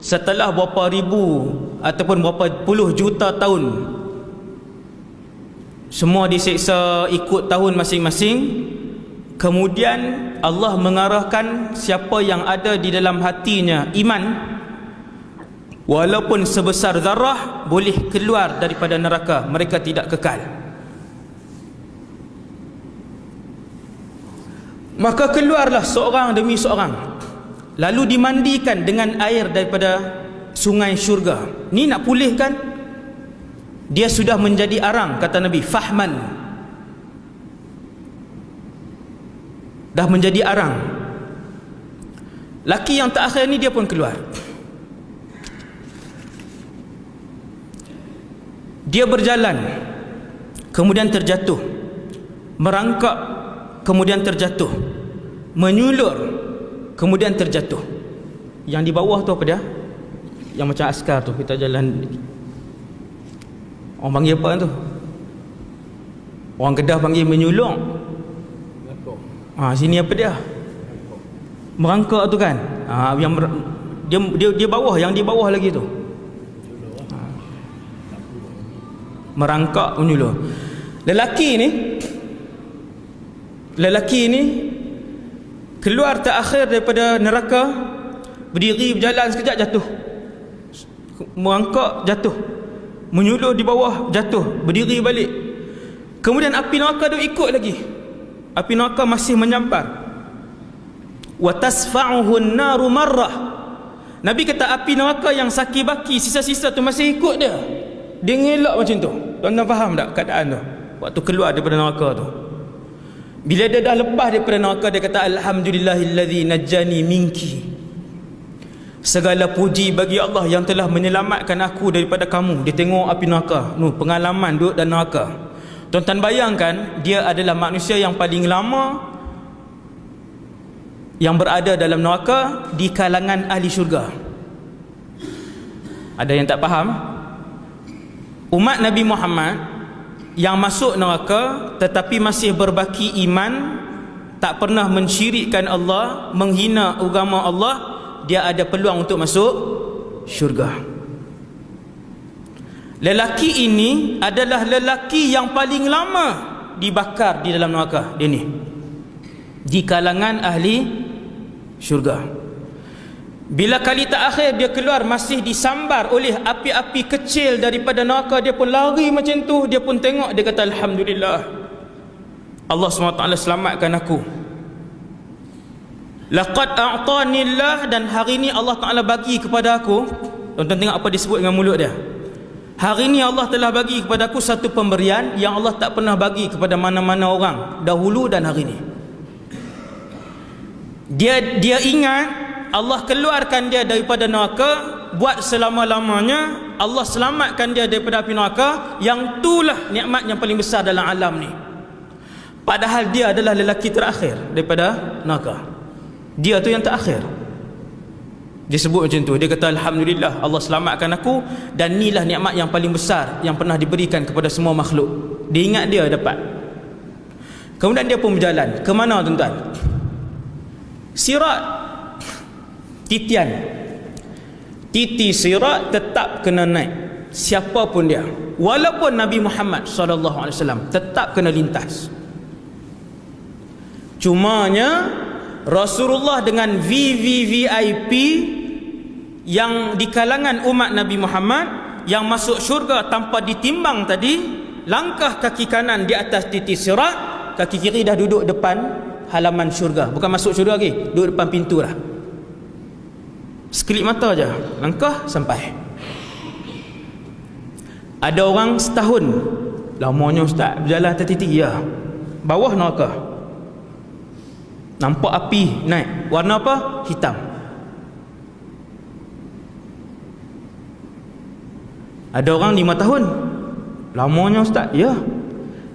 setelah berapa ribu ataupun berapa puluh juta tahun semua diseksa ikut tahun masing-masing. Kemudian Allah mengarahkan siapa yang ada di dalam hatinya iman. Walaupun sebesar zarah boleh keluar daripada neraka. Mereka tidak kekal. Maka keluarlah seorang demi seorang lalu dimandikan dengan air daripada sungai syurga. Ni nak pulihkan dia sudah menjadi arang kata Nabi fahman. Dah menjadi arang. Laki yang terakhir ni dia pun keluar. Dia berjalan kemudian terjatuh. Merangkak kemudian terjatuh. Menyulur kemudian terjatuh. Yang di bawah tu apa dia? Yang macam askar tu kita jalan orang panggil apa tu? Orang kedah panggil menyulung. Ha, sini apa dia? Merangkak tu kan? Ha, yang mer- dia, dia dia bawah yang di bawah lagi tu. Ha. merangkak menyulur lelaki ni lelaki ni keluar terakhir daripada neraka berdiri berjalan sekejap jatuh. Merangkak jatuh. Menyuluh di bawah jatuh. Berdiri balik. Kemudian api neraka tu ikut lagi. Api neraka masih menyampar. Wa tasfa'uhu an-naru marrah. Nabi kata api neraka yang saki baki sisa-sisa tu masih ikut dia. Dia ngelak macam tu. Tuan-tuan faham tak keadaan tu? Waktu keluar daripada neraka tu bila dia dah lepas daripada neraka dia kata alhamdulillahillazi najjani minki. Segala puji bagi Allah yang telah menyelamatkan aku daripada kamu. Dia tengok api neraka. Nu pengalaman duduk dalam neraka. Tuan-tuan bayangkan dia adalah manusia yang paling lama yang berada dalam neraka di kalangan ahli syurga. Ada yang tak faham? Umat Nabi Muhammad yang masuk neraka tetapi masih berbaki iman tak pernah mensyirikkan Allah menghina agama Allah dia ada peluang untuk masuk syurga. Lelaki ini adalah lelaki yang paling lama dibakar di dalam neraka dia ni. Di kalangan ahli syurga bila kali terakhir dia keluar masih disambar oleh api-api kecil daripada neraka. Dia pun lari macam tu. Dia pun tengok dia kata alhamdulillah. Allah SWT selamatkan aku. Laqad a'tanillah dan hari ni Allah Taala bagi kepada aku. Tuan-tuan tengok apa disebut dengan mulut dia. Hari ni Allah telah bagi kepada aku satu pemberian yang Allah tak pernah bagi kepada mana-mana orang dahulu dan hari ni dia dia ingat Allah keluarkan dia daripada neraka buat selama-lamanya Allah selamatkan dia daripada api neraka yang itulah nikmat yang paling besar dalam alam ni. Padahal dia adalah lelaki terakhir daripada neraka. Dia tu yang terakhir. Dia sebut macam tu. Dia kata Alhamdulillah Allah selamatkan aku dan inilah nikmat yang paling besar yang pernah diberikan kepada semua makhluk. Dia ingat dia dapat. Kemudian dia pun berjalan. Ke mana tuan-tuan? Sirat titian. Titi sirat tetap kena naik. Siapa pun dia. Walaupun Nabi Muhammad SAW tetap kena lintas. Cumanya Rasulullah dengan VVVIP yang di kalangan umat Nabi Muhammad yang masuk syurga tanpa ditimbang tadi langkah kaki kanan di atas titi sirat kaki kiri dah duduk depan halaman syurga. Bukan masuk syurga lagi duduk depan pintu lah Sekelip mata aja, langkah sampai. Ada orang setahun lamanya ustaz berjalan atas titik ya. Bawah neraka. Nampak api naik. Warna apa? Hitam. Ada orang lima tahun. Lamanya ustaz, ya.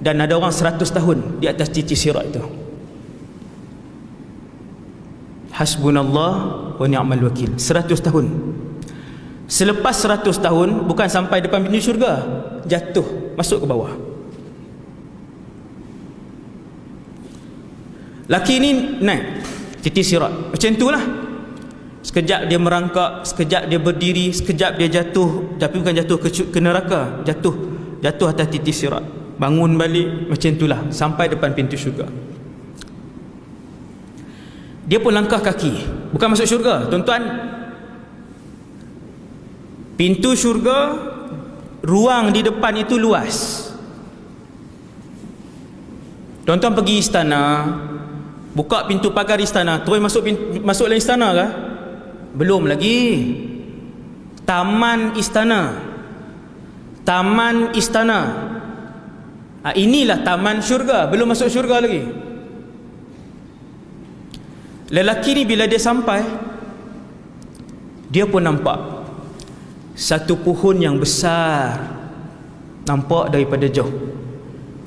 Dan ada orang seratus tahun di atas titik sirat itu. Hasbunallah wa ni'mal wakil. 100 tahun. Selepas 100 tahun bukan sampai depan pintu syurga jatuh masuk ke bawah. Laki ni naik titik sirat. Macam itulah. Sekejap dia merangkak sekejap dia berdiri sekejap dia jatuh. Tapi bukan jatuh ke, ke neraka. Jatuh. Jatuh atas titik sirat. Bangun balik macam itulah. Sampai depan pintu syurga dia pun langkah kaki. Bukan masuk syurga. Tuan-tuan pintu syurga ruang di depan itu luas. Tuan-tuan pergi istana buka pintu pagar istana. Terus masuk masuk dalam istana ke belum lagi. Taman istana. Taman istana. Ha, inilah taman syurga. Belum masuk syurga lagi lelaki ni bila dia sampai dia pun nampak satu pohon yang besar nampak daripada jauh.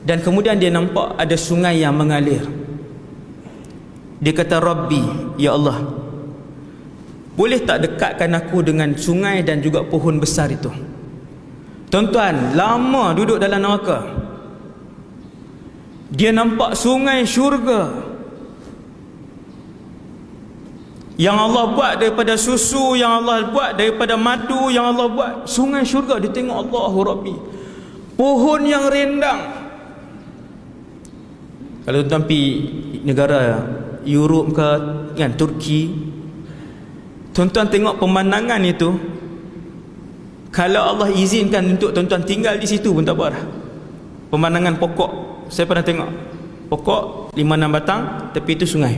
Dan kemudian dia nampak ada sungai yang mengalir. Dia kata Rabbi ya Allah boleh tak dekatkan aku dengan sungai dan juga pohon besar itu? Tuan-tuan lama duduk dalam neraka. Dia nampak sungai syurga yang Allah buat daripada susu yang Allah buat daripada madu yang Allah buat. Sungai syurga dia tengok Allahu Rabbi. Pohon yang rendang. Kalau tuan pergi negara Europe ke kan Turki tuan-tuan tengok pemandangan itu kalau Allah izinkan untuk tuan-tuan tinggal di situ pun tak apa pemandangan pokok saya pernah tengok. Pokok 5-6 batang tepi itu sungai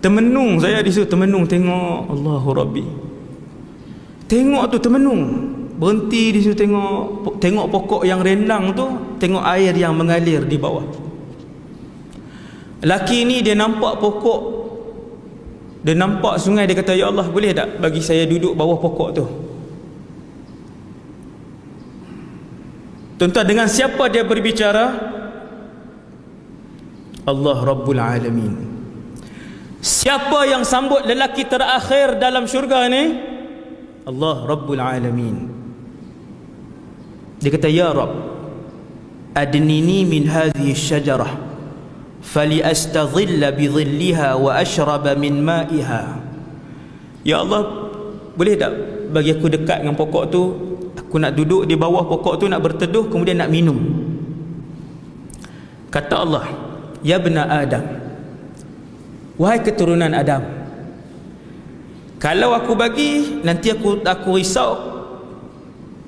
Temenung saya di situ temenung tengok Allahu Rabbi. Tengok tu temenung. Berhenti di situ tengok tengok pokok yang rendang tu, tengok air yang mengalir di bawah. Laki ni dia nampak pokok dia nampak sungai dia kata ya Allah boleh tak bagi saya duduk bawah pokok tu. Tuan-tuan dengan siapa dia berbicara? Allah Rabbul Alamin. Siapa yang sambut lelaki terakhir dalam syurga ni? Allah Rabbul Alamin. Dia kata, Ya Rabb, adnini min hadhihi syajarah, fali astadhilla bi dhilliha wa ashraba min ma'iha. Ya Allah, boleh tak bagi aku dekat dengan pokok tu? Aku nak duduk di bawah pokok tu, nak berteduh, kemudian nak minum. Kata Allah, Ya bena Adam, Wahai keturunan Adam Kalau aku bagi Nanti aku aku risau.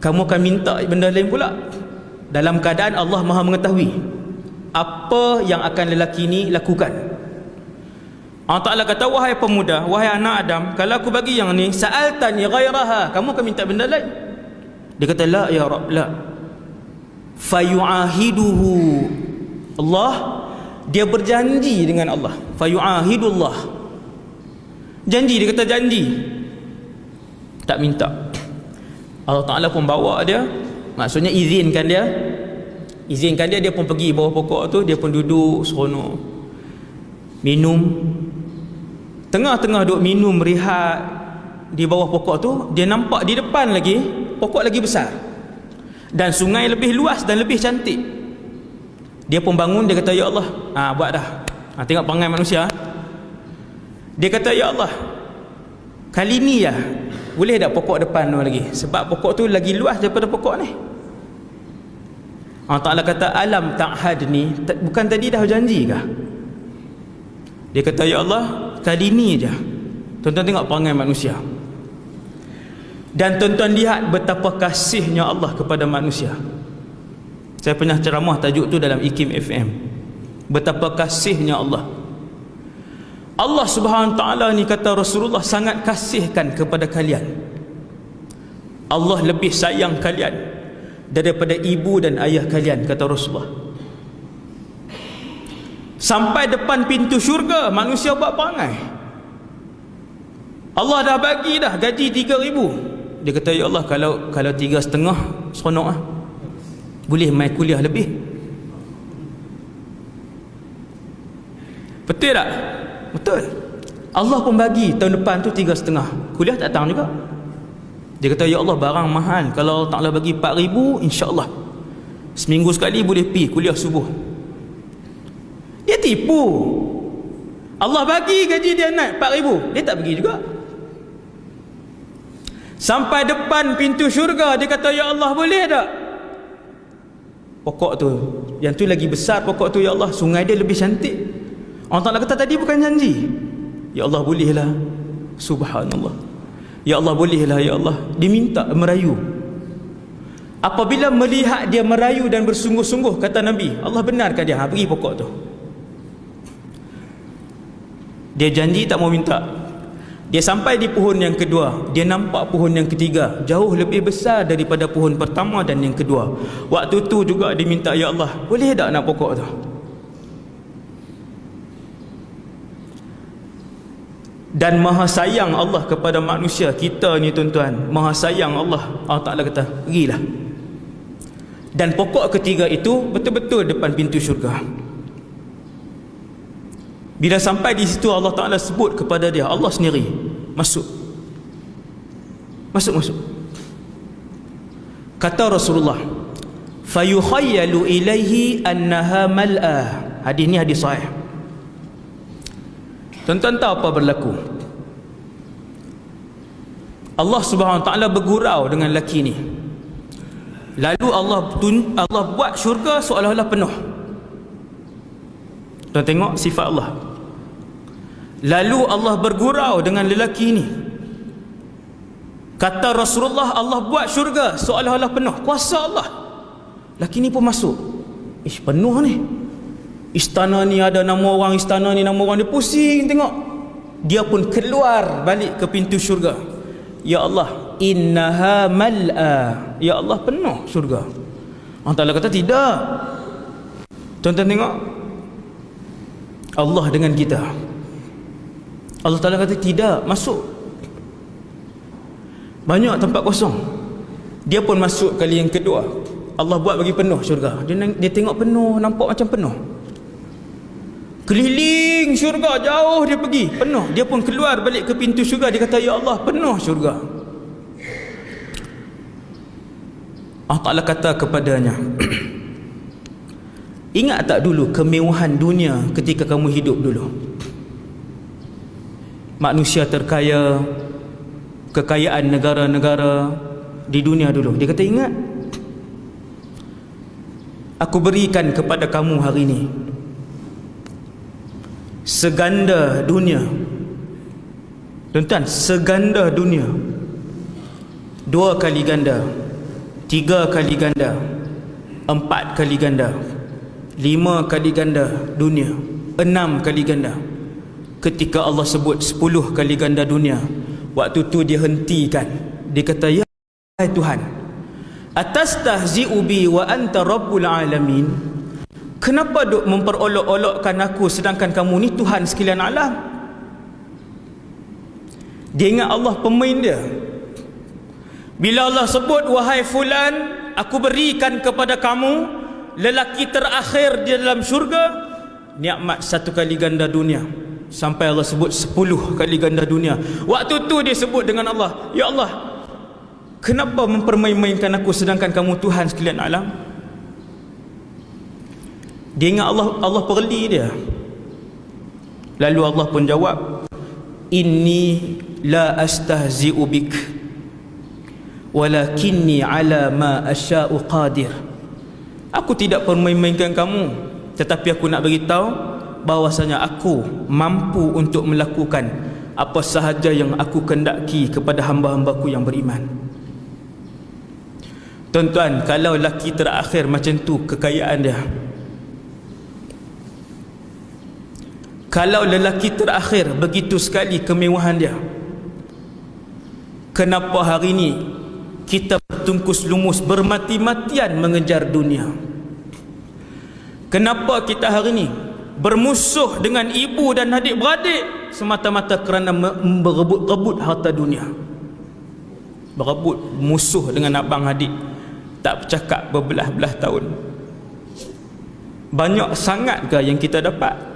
Kamu akan minta benda lain pula. Dalam keadaan Allah maha mengetahui Apa yang akan lelaki ini lakukan. Allah Ta'ala kata Wahai pemuda Wahai anak Adam Kalau aku bagi yang ni Sa'altani ghairaha. Kamu akan minta benda lain. Dia kata La ya Rab La. Fayu'ahiduhu. Allah dia berjanji dengan Allah. Fayu'ahidullah. Janji dia kata janji. Tak minta. Allah Ta'ala pun bawa dia. Maksudnya izinkan dia. Izinkan dia dia pun pergi bawah pokok tu dia pun duduk seronok. Minum. Tengah-tengah duduk minum rehat di bawah pokok tu dia nampak di depan lagi pokok lagi besar. Dan sungai lebih luas dan lebih cantik dia pun bangun dia kata ya Allah. Ha, buat dah. Ha, tengok perangai manusia. Dia kata ya Allah kali ni ya boleh tak pokok depan tu lagi? Sebab pokok tu lagi luas daripada pokok ni. Allah Ta'ala kata alam ta'had ni bukan tadi dah janji kah? Dia kata ya Allah kali ni je. Tuan-tuan tengok perangai manusia. Dan tuan-tuan lihat betapa kasihnya Allah kepada manusia saya pernah ceramah tajuk tu dalam IKIM FM. Betapa kasihnya Allah. Allah Subhanahu taala ni kata Rasulullah sangat kasihkan kepada kalian. Allah lebih sayang kalian daripada ibu dan ayah kalian kata Rasulullah. Sampai depan pintu syurga manusia buat perangai. Allah dah bagi dah gaji 3000. Dia kata ya Allah kalau kalau tiga setengah seronok ah boleh mai kuliah lebih. Betul tak? betul. Allah pun bagi tahun depan tu tiga setengah. Kuliah tak datang juga. Dia kata ya Allah barang mahal. Kalau Allah bagi 4 ribu insyaAllah. Seminggu sekali boleh pi kuliah subuh. Dia tipu. Allah bagi gaji dia naik 4000 dia tak pergi juga. Sampai depan pintu syurga dia kata ya Allah boleh tak pokok tu. Yang tu lagi besar pokok tu ya Allah. Sungai dia lebih cantik. Orang tak kata tadi bukan janji. Ya Allah bolehlah. Subhanallah. Ya Allah bolehlah ya Allah. Dia minta merayu. Apabila melihat dia merayu dan bersungguh-sungguh kata Nabi Allah benarkan dia. Ha, pergi pokok tu. Dia janji tak mau minta dia sampai di pohon yang kedua. Dia nampak pohon yang ketiga. Jauh lebih besar daripada pohon pertama dan yang kedua. Waktu tu juga dia minta ya Allah boleh tak nak pokok tu? Dan maha sayang Allah kepada manusia kita ni tuan-tuan. Maha sayang Allah. Allah Ta'ala kata pergilah. Dan pokok ketiga itu betul-betul depan pintu syurga. Bila sampai di situ Allah Taala sebut kepada dia Allah sendiri masuk. Masuk masuk. Kata Rasulullah, "Fayukhayyalu ilaihi annaha mal'a." Hadis ni hadis sahih. Tuan-tuan tahu apa berlaku? Allah Subhanahu Wa Taala bergurau dengan lelaki ni. Lalu Allah Allah buat syurga seolah-olah penuh. Tuan tengok sifat Allah. Lalu Allah bergurau dengan lelaki ini. Kata Rasulullah Allah buat syurga seolah-olah penuh kuasa Allah. Lelaki ini pun masuk. Ish penuh ni. Istana ni ada nama orang istana ni nama orang dia pusing tengok. Dia pun keluar balik ke pintu syurga. Ya Allah, innaha mal'a. Ya Allah penuh syurga. Allah Taala kata tidak. Tuan-tuan tengok. Allah dengan kita. Allah Ta'ala kata tidak masuk. Banyak tempat kosong. Dia pun masuk kali yang kedua. Allah buat bagi penuh syurga. Dia, dia tengok penuh nampak macam penuh. Keliling syurga jauh dia pergi penuh. Dia pun keluar balik ke pintu syurga dia kata ya Allah penuh syurga. Allah Ta'ala kata kepadanya ingat tak dulu kemewahan dunia ketika kamu hidup dulu manusia terkaya kekayaan negara-negara di dunia dulu. Dia kata ingat aku berikan kepada kamu hari ini seganda dunia. Tuan-tuan seganda dunia. Dua kali ganda tiga kali ganda empat kali ganda lima kali ganda dunia enam kali ganda ketika Allah sebut 10 kali ganda dunia waktu tu dia hentikan. Dia kata ya Tuhan atas tahzi'u bi wa anta rabbul alamin? Kenapa duk memperolok-olokkan aku sedangkan kamu ni Tuhan sekalian alam? Dia ingat Allah pemain dia. Bila Allah sebut wahai fulan aku berikan kepada kamu lelaki terakhir di dalam syurga nikmat satu kali ganda dunia sampai Allah sebut 10 kali ganda dunia. Waktu tu dia sebut dengan Allah ya Allah kenapa mempermain-mainkan aku sedangkan kamu Tuhan sekalian alam? Dia ingat Allah Allah perli dia. Lalu Allah pun jawab inni la astahzi'u bik walakinni ala ma asya'u qadir. Aku tidak permain-mainkan kamu tetapi aku nak beritahu bahwasanya aku mampu untuk melakukan apa sahaja yang aku kendaki kepada hamba-hambaku yang beriman. Tuan-tuan kalau laki terakhir macam tu kekayaan dia. Kalau lelaki terakhir begitu sekali kemewahan dia. Kenapa hari ini kita bertungkus lumus bermati-matian mengejar dunia? Kenapa kita hari ini bermusuh dengan ibu dan adik-beradik semata-mata kerana berebut-rebut harta dunia. Berebut musuh dengan abang adik. Tak bercakap berbelah-belah tahun. Banyak sangat ke yang kita dapat